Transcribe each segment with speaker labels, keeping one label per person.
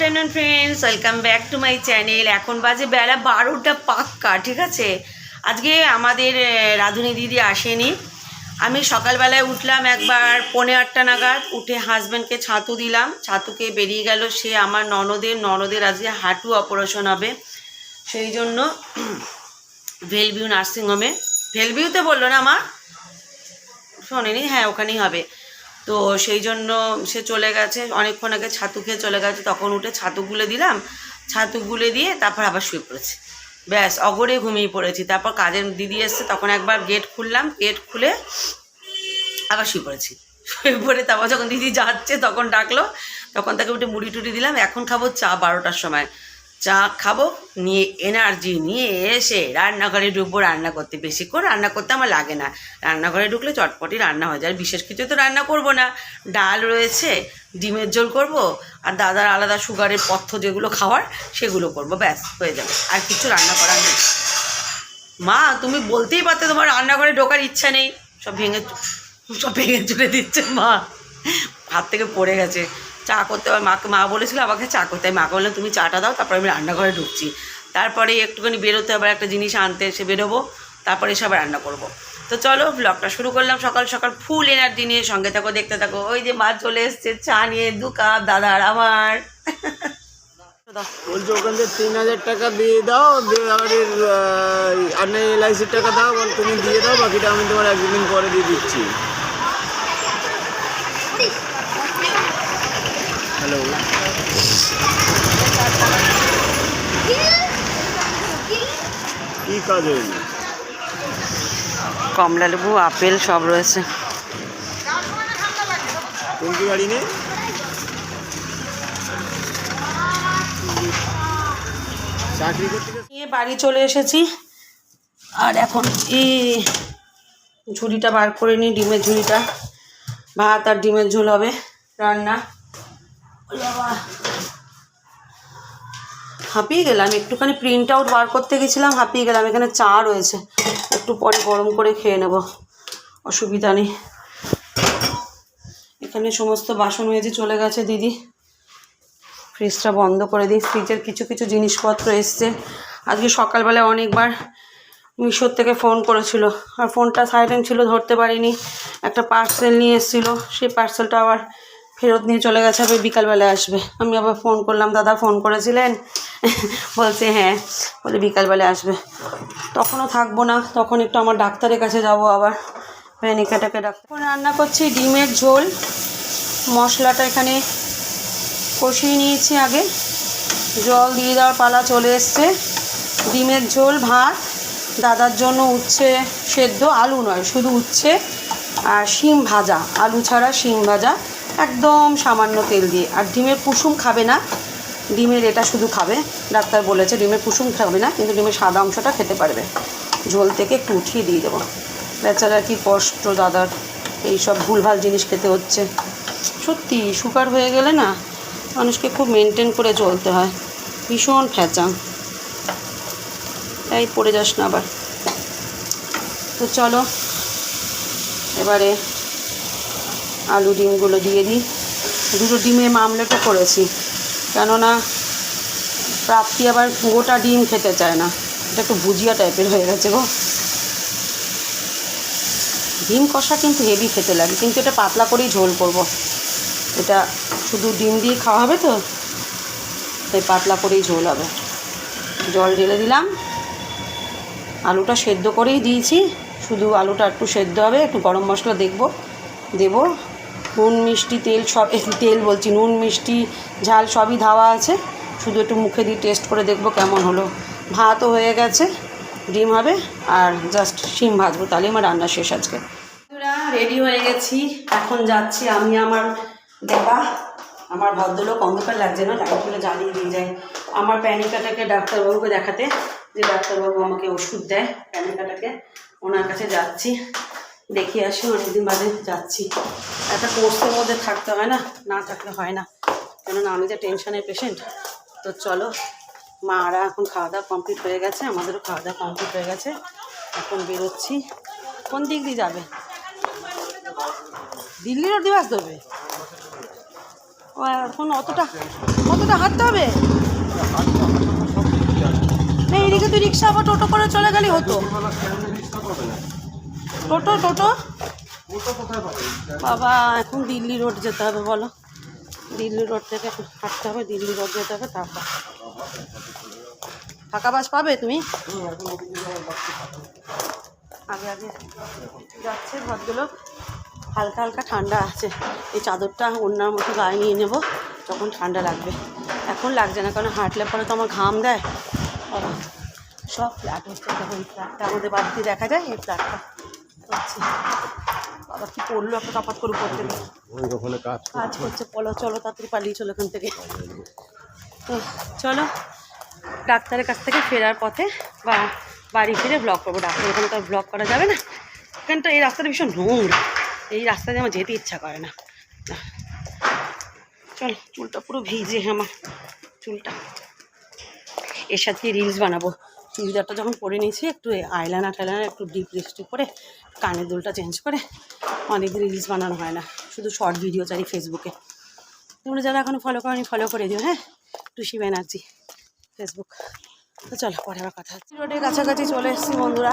Speaker 1: Afternoon friends welcome back to my channel এখন বাজে বেলা বারোটা পাক্কা, ঠিক আছে? আজকে আমাদের রাধুনি দিদি আসেনি। আমি সকালবেলায় উঠলাম একবার, পৌনে আটটা নাগাদ, উঠে হাজব্যান্ডকে ছাতু দিলাম। ছাতুকে বেরিয়ে গেল সে আমার ননদের। ননদের আজকে হাঁটু অপারেশন হবে। সেই জন্য ভেলভিউ নার্সিংহোমে ভেলভিউতে বলল না আমার শোনেনি? হ্যাঁ ওখানেই হবে। তো সেই জন্য সে চলে গেছে। অনেকক্ষণ আগে ছাতু খেয়ে চলে গেছে। তখন উঠে ছাতু গুলে দিলাম। ছাতু গুলে দিয়ে তারপর আবার শুয়ে পড়েছি। ব্যাস, অগরে ঘুমিয়ে পড়েছি। তারপর কাজের দিদি এসছে, তখন একবার গেট খুললাম। গেট খুলে আবার শুয়ে পড়েছি। শুয়ে পড়ে তারপর যখন দিদি যাচ্ছে, তখন ডাকলো। তখন তাকে উঠে মুড়ি টুড়ি দিলাম। এখন খাব চা বারোটার সময়। চা খাব, নিয়ে এনার্জি নিয়ে এসে রান্নাঘরে ঢুকবো, রান্না করতে বেশিক্ষণ রান্না করতে আমার লাগে না। রান্নাঘরে ঢুকলে চটপটি রান্না হয়ে যায়, বিশেষ কিছু তো রান্না করব না। ডাল রয়েছে, ডিমের ঝোল করব, আর দাদার আলাদা সুগারের পথ্য যেগুলো খাওয়ার সেগুলো করব, ব্যাস, হয়ে যাবে। আর কিছু রান্না করার নেই। মা, তুমি বলতেই পারতে তোমার রান্নাঘরে ঢোকার ইচ্ছা নেই। সব ভেঙে সব ভেঙে চলে দিচ্ছে মা। হাত থেকে পড়ে গেছে। চা করতে হবে। মাকে, মা বলেছিল আমাকে চা করতে। আমি মাকে বললাম, তুমি চাটা দাও, তারপরে আমি রান্নাঘরে ঢুকছি। তারপরে একটুখানি বেরোতে হবে, একটা জিনিস আনতে এসে বেরোবো, তারপরে এসে রান্না করব। তো চলো ব্লগটা শুরু করলাম। সকাল সকাল ফুল এনার্জি নিয়ে সঙ্গে থাকো, দেখতে থাকো। ওই যে মা চলে এসছে, চা নিয়ে, দু কাপ দাদার আমার।
Speaker 2: বলছে, ওখান থেকে তিন হাজার টাকা দিয়ে দাও, দিয়ে এলআইসির টাকা দাও, বল, তুমি দিয়ে দাও, বাকিটা আমি তোমার একদিন পরে দিয়ে দিচ্ছি। হ্যালো কি কাজ হয়নি
Speaker 1: কমলা লেবু আপেল সব রয়েছে।
Speaker 2: কোন কি গাড়ি নেই চাকরি করতে গেছে
Speaker 1: নিয়ে বাড়ি চলে এসেছি। আর এখন এই ঝুড়িটা বার করে নিই ডিমের ঝুড়িটা। ভাত আর ডিমের ঝোল হবে রান্না। হাঁপিয়ে গেলাম, একটুখানি প্রিন্ট আউট বার করতে গেছিলাম, হাঁপিয়ে গেলাম, এখানে চা রয়েছে। একটু পরে গরম করে খেয়ে নেব, অসুবিধা নেই। এখানে সমস্ত বাসন মেজে চলে গেছে দিদি। ফ্রিজটা বন্ধ করে দিই ফ্রিজের কিছু কিছু জিনিসপত্র এসছে। আজকে সকালবেলায় অনেকবার মিশোর থেকে ফোন করেছিল, আর ফোনটা সাইলেন্ট ছিল, ধরতে পারিনি। একটা পার্সেল নিয়ে এসেছিল, সেই পার্সেলটা আবার ফেরত নিয়ে চলে গেছে, আবার বিকালবেলায় আসবে। আমি আবার ফোন করলাম, দাদা ফোন করেছিলেন? বলছে হ্যাঁ। বলে, বিকালবেলায় আসবে। তখনও থাকব না, তখন একটু আমার ডাক্তারের কাছে যাব আবার। প্যানিকাটাকে ডাক্তার রান্না করছি, ডিমের ঝোল। মশলাটা এখানে কষিয়ে নিয়েছি আগে। জল দিয়ে দেওয়ার পালা চলে এসছে। ডিমের ঝোল, ভাত। দাদার জন্য উচ্ছে সেদ্ধ, আলু নয়, শুধু উচ্ছে আর শিম ভাজা। আলু ছাড়া শিম ভাজা। একদম সামান্য তেল দিয়ে। আর ডিমের কুসুম খাবে না। ডিমের এটা শুধু খাবে। ডাক্তার বলেছে ডিমের কুসুম খাবে না, কিন্তু ডিমের সাদা অংশটা খেতে পারবে। ঝোল থেকে একটু উঠিয়ে দিয়ে দেবো। বেচারা কি কষ্ট, দাদার এইসব ভুলভাল জিনিস খেতে হচ্ছে। সত্যি, সুগার হয়ে গেলে না মানুষকে খুব মেনটেন করে চলতে হয়। ভীষণ ফ্যাচাং। তাই পড়ে যাস না আবার। তো চলো, এবারে আলু ডিমগুলো দিয়ে দিই। দুটো ডিমে মামলেটও করেছি। কেননা প্রাপ্তি আবার গোটা ডিম খেতে চায় না। এটা একটু ভুজিয়া টাইপের হয়ে গেছে গো। ডিম কষা কিন্তু হেভি খেতে লাগে, কিন্তু এটা পাতলা করেই ঝোল করব। এটা শুধু ডিম দিয়ে খাওয়া হবে তো, তাই পাতলা করেই ঝোল হবে। জল ঢেলে দিলাম। আলুটা সেদ্ধ করেই দিয়েছি। শুধু আলুটা একটু সেদ্ধ হবে, একটু গরম মশলা দেখব, দেব। নুন, মিষ্টি, তেল সব তেল বলছি, নুন, মিষ্টি, ঝাল সবই ধাওয়া আছে। শুধু একটু মুখে দিয়ে টেস্ট করে দেখব কেমন হলো। ভাতও হয়ে গেছে, ডিম হবে, আর জাস্ট শিম ভাজবো, তাহলে আমার রান্না শেষ আজকে। রেডি হয়ে গেছি, এখন যাচ্ছি আমি আমার দেখা আমার ভদ্রলোক, অন্ধকার লাগছে না লাইটগুলো জ্বালিয়ে দিয়ে যায়। আমার প্যানিকাটাকে ডাক্তারবাবুকে দেখাতে, যে ডাক্তারবাবু আমাকে ওষুধ দেয়, প্যানিকাটাকে, ওনার কাছে যাচ্ছি। দেখিয়ে আসি, অনেকদিন বাদে যাচ্ছি। একটা কোর্সের মধ্যে থাকতে হয় না? না থাকলে হয় না। কেননা আমি যে টেনশনের পেশেন্ট তো চলো, মারা এখন খাওয়া দাওয়া কমপ্লিট হয়ে গেছে, আমাদেরও খাওয়া দাওয়া কমপ্লিট হয়ে গেছে। এখন বেরোচ্ছি। কোন দিক দিয়ে যাবে? দিল্লিরও দিবাস দেবে ও, এখন অতটা অতটা হাঁটতে হবে? না, এদিকে তুই রিক্সা আবার টোটো করে চলে গেলেই হতো। টোটো টোটো? বাবা এখন দিল্লি রোড যেতে হবে বলো। দিল্লি রোড থেকে এখন হাঁটতে হবে দিল্লি রোড যেতে হবে তারপর। ফাঁকা বাস পাবে তুমি? আগে আগে যাচ্ছে ভদ্রলোক। হালকা হালকা ঠান্ডা আছে। এই চাদরটা অন্যার মতো গায়ে নিয়ে নেব তখন ঠান্ডা লাগবে। এখন লাগছে না কারণ হাঁটলে পরে তো আমার ঘাম দেয়। সব ফ্ল্যাট হচ্ছে এই ফ্ল্যাটটা আমাদের বাড়িতে দেখা যায় এই ফ্ল্যাটটা হচ্ছে বাবা কি পড়ল একটা কাপাত করে
Speaker 2: ওখানে কাজ
Speaker 1: কাজ করছে। পলো চলো তাড়াতাড়ি পালিয়ে চলো এখান থেকে। তো চলো। ডাক্তারের কাছ থেকে ফেরার পথে বা বাড়ি ফিরে ব্লগ করব। ডাক্তার ওখানে তো ব্লগ করা যাবে না। এখানটা এই রাস্তাটা ভীষণ নোংরা এই রাস্তা দিয়ে আমার যেতে ইচ্ছা করে না। না। চল চুলটা পুরো ভিজে আমার। চুলটা। এর সাথে রিলস বানাবো। চুড়িদারটা যখন পরে নিয়েছি একটু আইলানা টাইলানা একটু ডিপ লিপস্টিক করে কানের দুলটা চেঞ্জ করে অনেক রিলস বানানো হয় না, শুধু শর্ট ভিডিও চাই ফেসবুকে তোমরা যারা এখনও ফলো করনি ফলো করে দিও হ্যাঁ? টুসি ব্যানার্জি ফেসবুক তো চলো, পরে আবার কথা হচ্ছে। রোডের কাছাকাছি চলে এসেছি বন্ধুরা।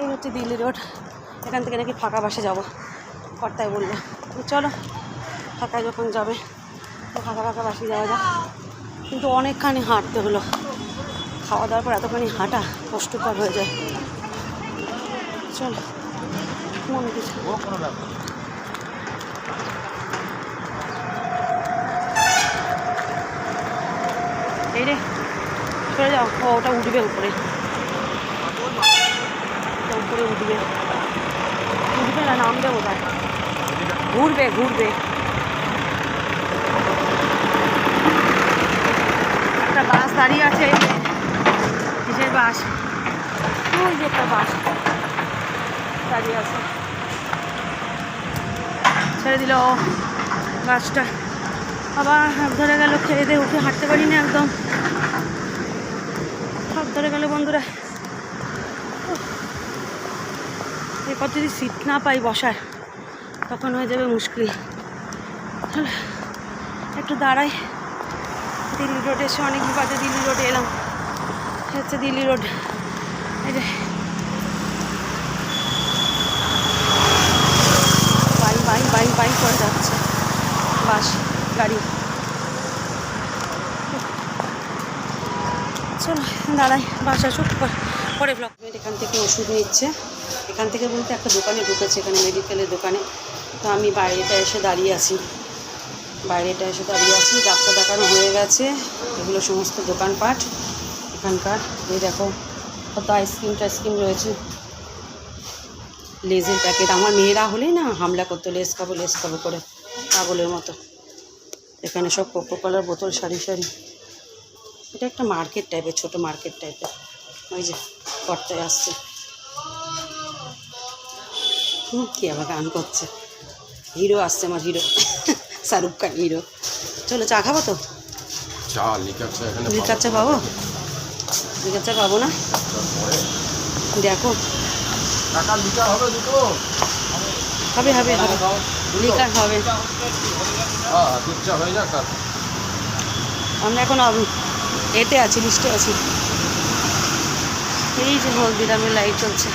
Speaker 1: এই হচ্ছে দিল্লি রোড এখান থেকে নাকি ফাঁকা বাসে যাব কর্তায় বলল। চলো ফাঁকায় যখন যাবে, তো ফাঁকা ফাঁকা বাসে যাওয়া যাক। কিন্তু অনেকখানি হাঁটতে হলো। খাওয়া দাওয়ার পর এতখানি হাঁটা কষ্টকর হয়ে যায়। চলো। মনে কিছু এই রে সরে যাও। ওটা উঠবে উপরে। উপরে উঠবে। উঠবে না নামবে ওটা ঘুরবে ঘুরবে। একটা বাস দাঁড়িয়ে আছে। কিসের বাস? ওই যে একটা বাস। দাঁড়িয়ে আছে। ছেড়ে দিল বাসটা আবার হাত ধরে গেল খেয়ে দিয়ে উঠে হাঁটতে পারি না একদম। হাত ধরে গেল বন্ধুরা। এরপর যদি সিট না পাই বসার, তখন হয়ে যাবে মুশকিল। একটু দাঁড়াই। দিল্লি রোডে এসে অনেক বাজে, দিল্লি রোডে এলাম। হচ্ছে দিল্লি রোড। এই যে যাচ্ছে। বাস, গাড়ি। চলো, দাঁড়াই, বাস আসুক, পরে ব্লক এখান থেকে ওষুধ নিচ্ছে। এখান থেকে বলতে একটা দোকানে ঢুকেছে, এখানে মেডিকেলের দোকানে। তো আমি বাইরেটা এসে দাঁড়িয়ে আছি। বাইরেটা এসে দাঁড়িয়ে আছি, ডাক্তার দেখানো হয়ে গেছে। এগুলো সমস্ত দোকানপাট, এখানকার। এই দেখো, কত আইসক্রিম টাইসক্রিম রয়েছে। লেজের প্যাকেট। আমার মেয়েরা হলেই না হামলা করতো লেস খাব লেস খাব করে পাগলের মতো। এখানে সব কোকো কলার বোতল সারি সারি। এটা একটা মার্কেট টাইপের ছোট মার্কেট টাইপের ওই যে কর্তায় আসছে। হুম, কি আবার গান করছে? হিরো আসছে আমার হিরো। শাহরুখ খান হিরো। চলো চা খাব তো?
Speaker 2: লিকার চা
Speaker 1: পাবো? লিকার চা পাবো না? দেখো।
Speaker 2: টাকা লিকার হবে দুটো?
Speaker 1: হবে হবে হবে। লিকার হবে।
Speaker 2: হ্যাঁ দুধ চা হয়ে যাক আর।
Speaker 1: আমরা এখন এতে আছি লিস্টে আছি। এই যে হলদিরামের লাইট চলছে।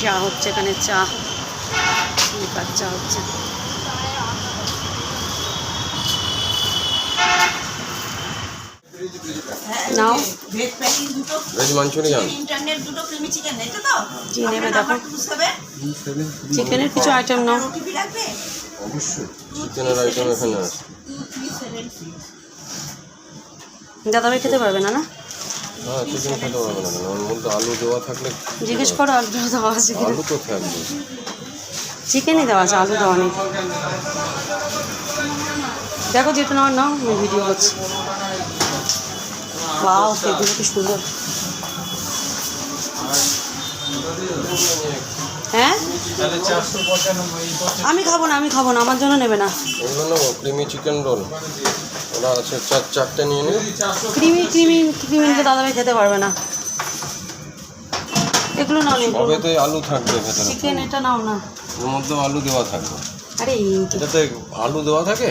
Speaker 1: চা হচ্ছে এখানে চা। লিকার চা হচ্ছে? নাও।
Speaker 2: ভেজ মাঞ্চুরিয়ান
Speaker 3: ইন্টারনেট দুটো ক্রিমি চিকেন নেই তো
Speaker 1: নেবে দেখো। চিকেনের কিছু আইটেম নাও।
Speaker 3: ওটিপি লাগবে?
Speaker 2: অবশ্যই। চিকেনের আইটেম এখানে আছে।
Speaker 3: সিক্স
Speaker 1: দাদাভাই খেতে পারবে না না?
Speaker 2: হ্যাঁ চিকেন খেতে পারবে না ওর মধ্যে আলু দেওয়া থাকলে
Speaker 1: জিজ্ঞেস করো আলু দেওয়া আছে
Speaker 2: আলু তো থাকবে।
Speaker 1: চিকেনই দেওয়া আছে আলু দেওয়া নেই। দেখো যেটা নাও নাও আমি ভিডিও করছি। বাও এগুলো কি সুন্দর হ্যাঁ আমি খাব না আমি খাব না আমার জন্য নেবে না।
Speaker 2: অন্য নেব ক্রিমি চিকেন রোল ওরা আছে চার চারটে নিয়ে নিই
Speaker 1: ক্রিমি ক্রিমি ক্রিমি তো দাদাভাই খেতে পারবে না। এগুলো নাও না এগুলো
Speaker 4: সবেতে আলু থাকবে ভেতরে
Speaker 1: চিকেন এটা নাও না।
Speaker 4: ওর মধ্যেও আলু দেওয়া থাকবে।
Speaker 1: আরে এই যে
Speaker 4: এটাতে আলু দেওয়া থাকে?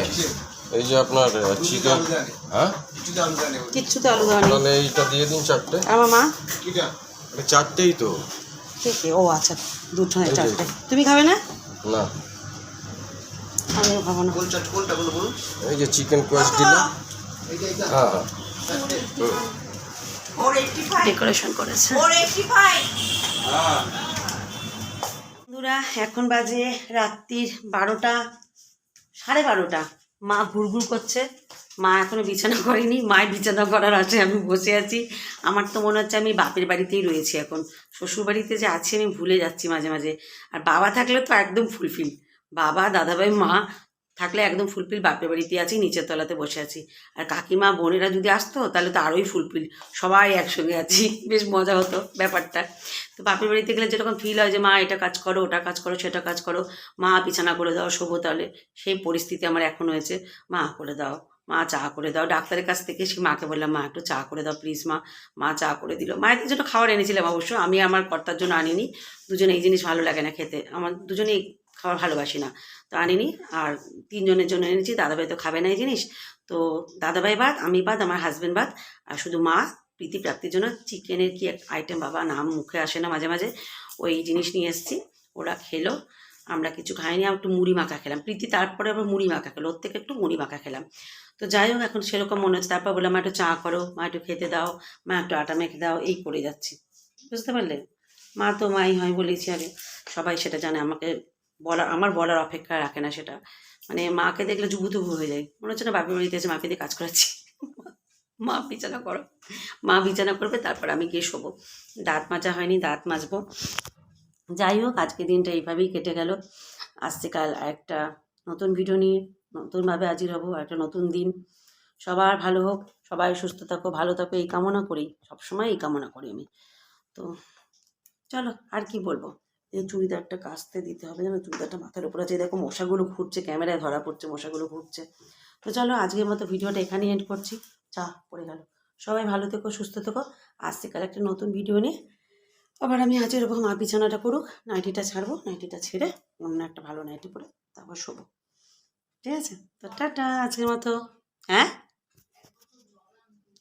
Speaker 4: এই যে আপনার চিকেন হ্যাঁ?
Speaker 1: কিচ্ছুতে আলু দেওয়া
Speaker 4: তাহলে এইটা দিয়ে দিন চারটে।
Speaker 1: আমার মা
Speaker 4: চারটেই তো।
Speaker 1: ও আচ্ছা দুটো চারটে। তুমি খাবে না?
Speaker 4: না।
Speaker 1: আমিও খাব না।
Speaker 4: এই যে চিকেন কোয়েস দিলাম। হ্যাঁ হ্যাঁ।
Speaker 1: ডেকোরেশন করেছে। বন্ধুরা এখন বাজে রাত্রির বারোটা সাড়ে বারোটা। মা ঘুরঘুর করছে। মা এখনও বিছানা করেনি, মায়ের বিছানা করার আছে, আমি বসে আছি। আমার তো মনে হচ্ছে আমি বাপের বাড়িতেই রয়েছি এখন। শ্বশুর বাড়িতে যে আছি আমি ভুলে যাচ্ছি মাঝে মাঝে। আর বাবা থাকলে তো একদম ফুলফিল বাবা, দাদাভাই, মা থাকলে একদম ফুলফিল বাপের বাড়িতে আছি, নিচের তলাতে বসে আছি। আর কাকিমা, বোনেরা যদি আসতো, তাহলে তো আরোই ফুলফিল সবাই একসঙ্গে আছি। বেশ মজা হতো ব্যাপারটা। তো বাপের বাড়িতে গেলে যেরকম ফিল হয় যে, মা, এটা কাজ করো, ওটা কাজ করো, সেটা কাজ করো। মা, বিছানা করে দাও, শোবো তাহলে। সেই পরিস্থিতি আমার এখন হয়েছে। মা, করে দাও। মা, চা করে দাও। ডাক্তারের কাছ থেকে সে মাকে বললাম, মা, একটু চা করে দাও প্লিজ মা। মা চা করে দিল। মায়ের জন্য খাবার এনেছিলাম অবশ্য। আমি আমার কর্তার জন্য আনিনি। দুজনে এই জিনিস ভালো লাগে না খেতে। আমার দুজনেই খাবার ভালোবাসি না। তো আনিনি আর তিনজনের জন্য এনেছি, দাদাভাই তো খাবে না এই জিনিস। তো দাদাভাই বাদ আমি বাদ আমার হাজব্যান্ড বাদ আর শুধু মা, প্রীতি প্রাপ্তির জন্য চিকেনের কি এক আইটেম বাবা, নাম মুখে আসে না মাঝে মাঝে। ওই জিনিস নিয়ে এসেছি, ওরা খেলো। আমরা কিছু খাইনি, আর একটু মুড়ি মাখা খেলাম। প্রীতি তারপরে আবার মুড়ি মাখা খেলো, ওর থেকে একটু মুড়ি মাখা খেলাম। তো যাই হোক, এখন সেরকম মনে হচ্ছে। তারপর বললাম, মা, একটু চা করো, মা, একটু খেতে দাও, মা, একটু আটা মেখে দাও। এই করে যাচ্ছি। বুঝতে পারলে? মা তো মাই হয় বলেছি আগে। সবাই সেটা জানে, আমাকে বলার, আমার বলার অপেক্ষা রাখে না সেটা। মানে মাকে দেখলে জুবুতুবু হয়ে যায়। মনে হচ্ছে না বাপের বাড়িতে এসে মাকে দিয়ে কাজ করাচ্ছি। মা বিছানা করো। মা বিছানা করবে, তারপর আমি গিয়ে শোবো। দাঁত মাজা হয়নি, দাঁত মাজবো। যাই হোক, আজকে দিনটা এইভাবেই কেটে গেল। আসছে কাল একটা নতুন ভিডিও নিয়ে। নতুনভাবে হাজির হব একটা নতুন দিন। সবার ভালো হোক, সবাই সুস্থ থাকো, ভালো থাকো, এই কামনা করি। সবসময় এই কামনা করি আমি। তো চলো, আর কি বলব? এই চুড়িদারটা কাচতে দিতে হবে যেন চুড়িদারটা মাথার উপরে আছে। দেখো মশাগুলো ঘুরছে, ক্যামেরায় ধরা পড়ছে, মশাগুলো ঘুরছে। তো চলো, আজকের মতো ভিডিওটা এখানেই এন্ড করছি। চা, পড়ে গেল। সবাই ভালো থেকো, সুস্থ থেকো। কাল একটা নতুন ভিডিও নিয়ে। আবার আমি আজ এরকম মা বিছানাটা করুক, নাইটিটা ছাড়বো, নাইটিটা ছেড়ে অন্য একটা ভালো নাইটি পরে তারপর শোবো। ঠিক আছে? তো টাটা, আজকের মতো। হ্যাঁ?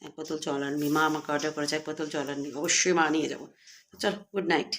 Speaker 1: এক বোতল জল আনবি, মা আমাকে অর্ডার করেছে, এক বোতল জল আনবি, অবশ্যই মা নিয়ে যাব। চল গুড নাইট